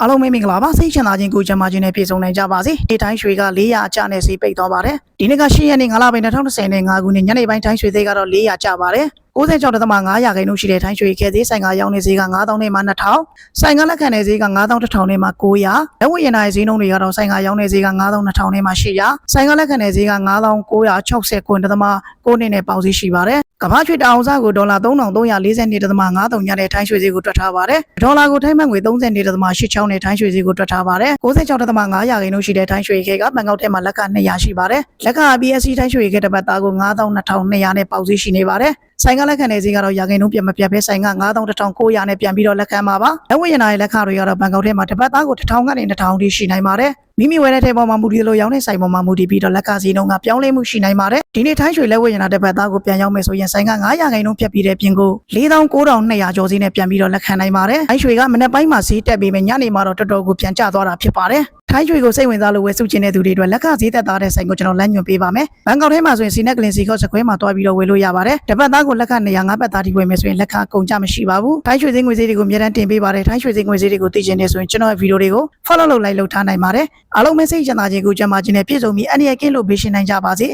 အားလုံးပဲမင်္ဂလာပါစိတ်ချမ်းသာခြင်းကိုကျန်းမာခြင်းနဲ့ပြည့်စုံနိုင်ကြပါစေဒီတိုင်းရွှေက400အကျနဲ့စီပိတ်သွားပါတယ်ဒီနေ့က10ရက်နေ့9လပိုင်း2020နဲ့5ခုနှစ်ညနေပိုင်းတိုင်းရွှေသေးကတော့400ကျပါတယ်96.5ရာခိုင်နှုန်းရှိတဲ့ထိုင်းရွှေခဲသေးဆိုင်ကရောင်းနေဈေးက9000နဲ့မှ2000ဆိုင်ကလက်ခံနေဈေးက9000 1000နဲ့မှ900လက်ဝယ်ရင်နိုင်ဈေးနှုန်းတွေကတော့ဆိုင်ကရောင်းနေဈေးက9000 2000နဲ့မှ800ဆိုင်ကလက်ခံနေဈေးက9960ခွန်းတသမ9နှစ်နဲ့ပေါက်ဈေးရှိပါတယ် ကမ္ဘာရွှေတအောင်စားကိုဒေါ်လာ3342.53ညတဲ့ထိုင်းရွှေဈေးကိုတွက်ထားပါတယ်ဒေါ်လာကိုထိုင်းဘတ်ငွေ32.86နဲ့ထိုင်းရွှေဈေးကိုတွက်ထားပါတယ်96.5ရာခိုင်နှုန်းရှိတဲ့ထိုင်းရွှေခဲကဘန်ကောက်ထဲမှာလက်ခ200ရှိပါတယ်လက်ခ BSC ထိုင်းရွှေခဲတစ်ပတ်သားကို9200နဲ့ပေါက်ဈေးရှိနေပါတယ်ဆိုင်ကလက်ခံနေဈေးကတော့ရာခိုင်နှုန်းပြတ်မပြတ်ပဲဆိုင်က9100နဲ့ပြန်ပြီးတော့လက်ခံပါပါလက်ဝယ်ရနာရဲ့လက်ခတွေကတော့ဘန်ကောက်ထဲမှာတစ်ပတ်သားကို1000ကနေ2000ထိရှိနိုင်ပါတယ် မိမိဝယ်တဲ့ထဲပေါ်မှာမူတည်လို့ရောင်းတဲ့ဆိုင်ပေါ်မှာမူတည်ပြီးတော့လက်ခစီနှုန်းကပြောင်းလဲမှုရှိနိုင်ပါတယ်ဒီနေ့ထိုင်းရွှေလက်ဝယ်ရနာတစ်ပတ်သားကိုပြန်ရောက်မယ်ဆိုရင်ဆိုင်က900ခိုင်နှုန်းဖြတ်ပြီးတဲ့ပြင်ကို4900ကျော်စီးနဲ့ပြန်ပြီးတော့လက်ခံနိုင်ပါတယ်ထိုင်းရွှေကမနေ့ပိုင်းမှာဈေးတက်ပြီးမယ်ညနေမှာတော့တော်တော်ကိုပြန်ကျသွားတာဖြစ်ပါတယ် ထိုင်းရွှေကိုစိတ်ဝင်စားလို့ဝယ်စုချင်တဲ့သူတွေအတွက်လက်ခဈေးသက်သားတဲ့ဆိုင်ကိုကျွန်တော်လမ်းညွှန်ပေးပါမယ်ဘန်ကောက်ထဲမှာဆိုရင်စီနက်ကလင်စီကော့စကွဲမှာတွားပြီးတော့ဝယ်လို့ရပါတယ်တစ်ပတ်သားကိုလက်ခ200ငါးပတ်သားဒီဝယ်မယ်ဆိုရင်လက်ခကုန်ကြမရှိပါဘူးထိုင်းရွှေဈေးငွေဈေးတွေကိုအများတန်းတင်ပေးပါတယ်ထိုင်းရွှေဈေးငွေဈေးတွေကိုသိချင်နေဆိုရင်ကျွန်တော်ရဲ့ဗီဒီယိုတွေကို follow လုပ်လိုက်လုပ်ထားနိုင်ပါတယ်အားလုံးပဲစိတ်ချမ်းသာခြင်းကိုကြံပါခြင်းနဲ့ပြည့်စုံပြီးအနေရကင်းလို့ဘေးရှင်းနိုင်ကြပါစေ